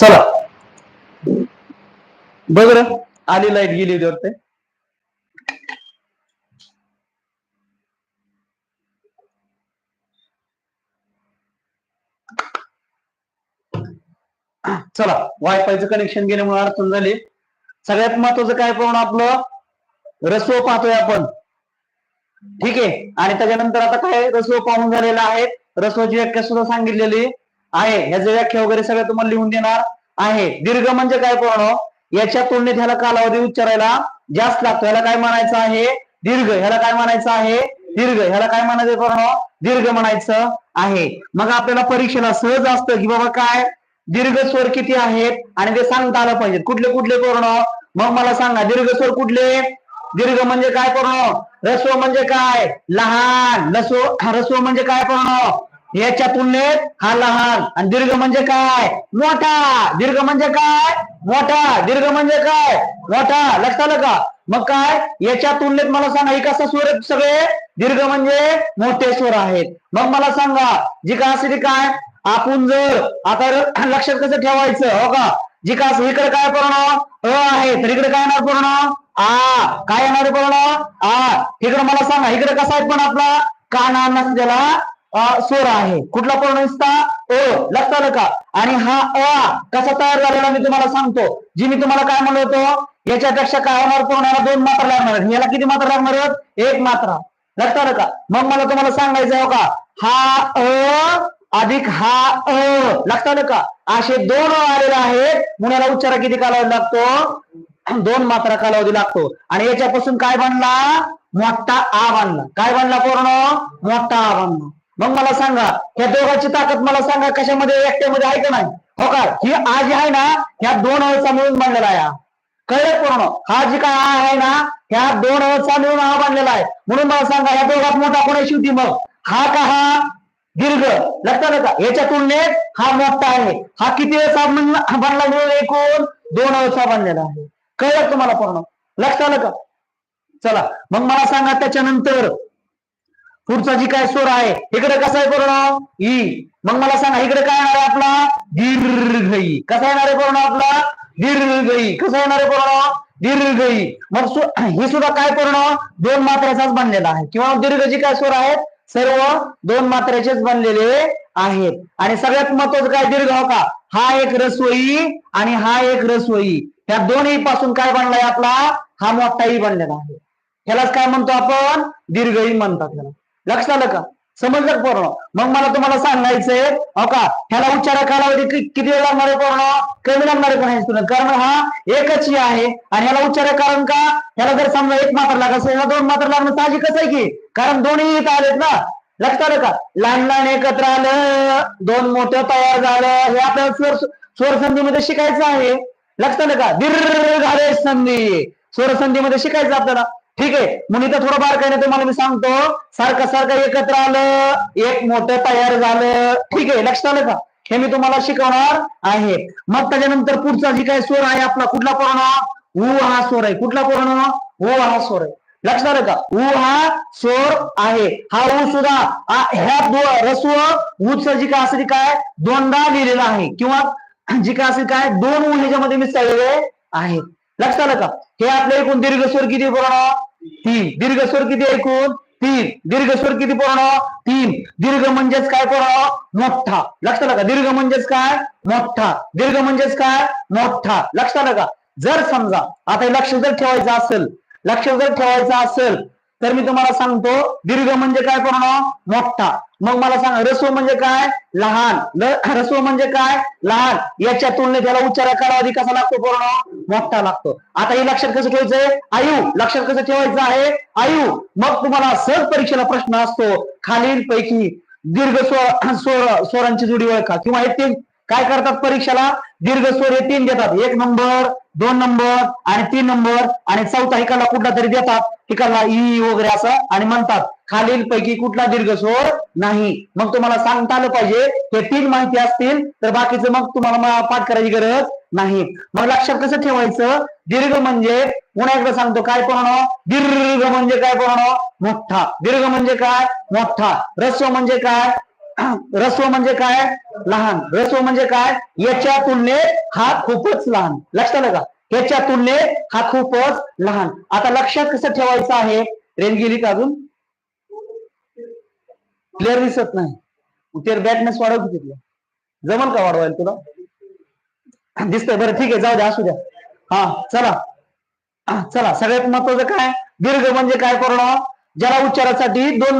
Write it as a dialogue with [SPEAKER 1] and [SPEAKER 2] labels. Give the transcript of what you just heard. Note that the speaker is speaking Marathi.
[SPEAKER 1] चला. बघ रे आली लाइट गेली होती वाटते चला वायफायचं कनेक्शन गेल्यामुळे अडचण झाली. सगळ्यात महत्वाचं काय पाहून आपलं? रस्व पाहतोय आपण. ठीक आहे? आणि त्याच्यानंतर आता काय रस्व पाहून झालेला आहे? रसोची व्याख्या सुद्धा सांगितलेली. आहे. ह्याची व्याख्या वगैरे सगळं तुम्हाला लिहून देणार आहे. दीर्घ म्हणजे काय पूर्ण? याच्या तुलनेत ह्याला कालावधी उच्चारायला जास्त लागतो. ह्याला काय म्हणायचं आहे? दीर्घ. ह्याला काय म्हणायचं आहे? दीर्घ. ह्याला काय म्हणायचं पूर्ण? दीर्घ म्हणायचं आहे. मग आपल्याला परीक्षेला सहज असतं की बाबा काय? दीर्घ स्वर किती आहेत? आणि ते सांगता आलं पाहिजे. कुठले कुठले पूर्ण? मग मला सांगा दीर्घ स्वर कुठले? दीर्घ म्हणजे काय पूर्ण? रस्व म्हणजे काय? लहान. लसो रस्व म्हणजे काय पूर्ण? याच्या तुलनेत हा लहान. आणि दीर्घ म्हणजे काय? मोठा. दीर्घ म्हणजे काय? मोठा. दीर्घ म्हणजे काय? मोठा. लक्षात आलं का? मग काय? याच्या तुलनेत मला सांगा हे असं स्वर सगळे? दीर्घ म्हणजे मोठे स्वर आहेत. मग मला सांगा जी का असे काय? आपण जर आता लक्षात कसं ठेवायचं हो का? जी का असं इकडे काय पूर्ण अ आहे. तर इकडे काय येणार पूर्ण आ. काय येणार पूर्ण आ. इकडे मला सांगा इकडे कसा आहे पण आपला? काना नसलेला अ, स्वर आहे. कुठला पूर्ण दिसता ओ लक्षात आलं का आणि हा अ कसा तयार झालेला मी तुम्हाला सांगतो. जी मी तुम्हाला काय म्हणलो होतो याच्यापेक्षा काय होणार पूर्ण याला दोन मात्रा लागणार आहेत. याला किती मात्रा लागणार आहेत? एक मात्रा. लक्षात आलं का मग मला तुम्हाला सांगायचं आहे हो का हा अ अधिक हा अ लक्षात आलं का असे दोन आलेले आहेत. म्हणून उच्चारा किती कालावधी लागतो? दोन मात्रा कालावधी लागतो. आणि याच्यापासून काय बनला? मोठा आ बनला. काय बनला पूर्ण? मोठा आ बनला. मग मला सांगा ह्या दोघांची ताकद मला सांगा कशामध्ये एकट्यामध्ये आहे का नाही? हो का? ही आज जी आहे ना ह्या दोन अळचा मिळून बांधलेला आहे. कळलं पूर्ण? हा जी काय आ आहे ना ह्या दोन अळचा मिळून हा बांधलेला आहे. म्हणून मला सांगा ह्या दोघात मोठा कोणाची होती मग? हा का हा दीर्घ? लक्षात का? याच्या तुलनेत हा मोठा आहे. हा किती वेळचा बांधला मिळून एकूण दोन वेळचा बांधलेला आहे. कळलं तुम्हाला पूर्ण? लक्षात आलं का? चला मग मला सांगा त्याच्यानंतर पुढचा जी काय स्वर आहे इकडे कसा आहे पूर्ण ई. मग मला सांगा इकडे काय येणार आहे आपला? दीर्घई. कसा येणार आहे पूर्ण आपला? दीर्घई. कसा येणार आहे पूर्ण दीर्घई. मग हे सुद्धा काय पूर्ण दोन मात्र्याचाच बनलेला आहे. किंवा दीर्घ जी काय स्वर आहेत सर्व दोन मात्र्याचेच बनलेले आहेत. आणि सगळ्यात महत्वाचं काय दीर्घ हो का? हा एक रसवई आणि हा एक रसवई ह्या दोन्ही पासून काय बनलाय आपला? हा मोठाही बनलेला आहे. ह्यालाच काय म्हणतो आपण? दीर्घई म्हणतात त्याला. लक्षात आलं का? समजलं पूर्ण मग मला तुम्हाला सांगायचंय हो का? ह्याला उच्चार कालावधी किती वेळ लागणार आहे पूर्ण कमी लागणार आहे पण हे कारण हा एकच ही आहे. आणि ह्याला उच्चार कारण का? ह्याला जर समजा एक मात्र लागत असेल ह्याला दोन मात्र लागणं साहजिकच आहे की? कारण दोन्ही इथं आलेत ना? लक्षात आलं का? लहान लहान एकत्र आलं दोन मोठं तयार झालं. हे आपल्याला स्वर स्वर संधीमध्ये शिकायचं आहे. लक्षात आलं का? दीर्घ झाले संधी. स्वर संधीमध्ये शिकायचं आपल्याला. ठीक आहे. म्हणून इथं थोडं बार काय तुम्हाला मी सांगतो. सारखं सारखं एकत्र आलं एक मोठं तयार झालं. ठीक आहे लक्षात आलं का? हे मी तुम्हाला शिकवणार आहे. मग त्याच्यानंतर पुढचा जी काही स्वर आहे आपला कुठला पूर्ण उ हा स्वर आहे. कुठला पूर्ण उ हा स्वर आहे. लक्षात आलं का? उ हा स्वर आहे. हा उ सुद्धा ह्या दो- रस्व उच जी काय असेल काय? दोनदा लिहिलेला आहे. किंवा जी काय असेल काय? दोन ऊ ह्याच्यामध्ये मिसळलेले आहेत. लक्षात आलं का? हे आपले एकूण दीर्घ स्वर किती पूर्ण तीन. दीर्घ स्वर किती एकूण? तीन. दीर्घ स्वर किती पूर्ण तीन. दीर्घ म्हणजेच काय पूर्ण मोठा. लक्षात आलं का? दीर्घ म्हणजेच काय? मोठा. दीर्घ म्हणजेच काय? मोठा. लक्षात आलं का? जर समजा आता हे लक्ष जर ठेवायचं असेल लक्ष जर ठेवायचं असेल तर मी तुम्हाला सांगतो दीर्घ म्हणजे काय पूर्ण मोठा. मग मला सांगा रस्व म्हणजे काय? लहान. रस्व म्हणजे काय? लहान. याच्या तुलनेत त्याला उच्चारा कालावधी कसा लागतो पूर्ण मोठा लागतो. आता हे लक्षात कसं ठेवायचंय? आयु. लक्षात कसं ठेवायचं आहे? आयु. मग तुम्हाला सहज परीक्षेला प्रश्न असतो. खालील पैकी दीर्घ स्वर स्वर स्वरांची जोडी ओळखा. किंवा हे तीन काय करतात परीक्षेला? दीर्घ स्वर हे तीन देतात. एक नंबर दोन नंबर आणि तीन नंबर आणि चौथा हिकाला कुठला तरी देतात. हिकाला ई वगैरे असं आणि म्हणतात. खालील पैकी कुठला दीर्घ स्वर नाही. मग तुम्हाला सांगता आलं पाहिजे. हे तीन माहिती असतील तर बाकीचं मग तुम्हाला पाठ करायची गरज नाही. मग लक्षात कसं ठेवायचं? दीर्घ म्हणजे पुन्हा एकदा सांगतो काय पूर्ण दीर्घ म्हणजे काय पूर्ण मोठा. दीर्घ म्हणजे काय? मोठा. रस्व म्हणजे काय? रस्व म्हणजे काय? लहान. रस्व म्हणजे काय? याच्या तुलनेत हा खूपच लहान. लक्षात आलं का याच्या तुलनेत हा खूपच लहान. आता लक्षात कसं ठेवायचं आहे? रेन गेली का अजून? क्लिअर दिसत नाही. ते बॅटनेस वाढव की तिथलं. जमल का वाढवायला तुला? दिसतंय. बरं ठीक आहे. जाऊ द्या असू द्या. हा चला. चला. सगळ्यात महत्वाचं काय? दीर्घ म्हणजे काय करणं ज्याला उच्चारासाठी दोन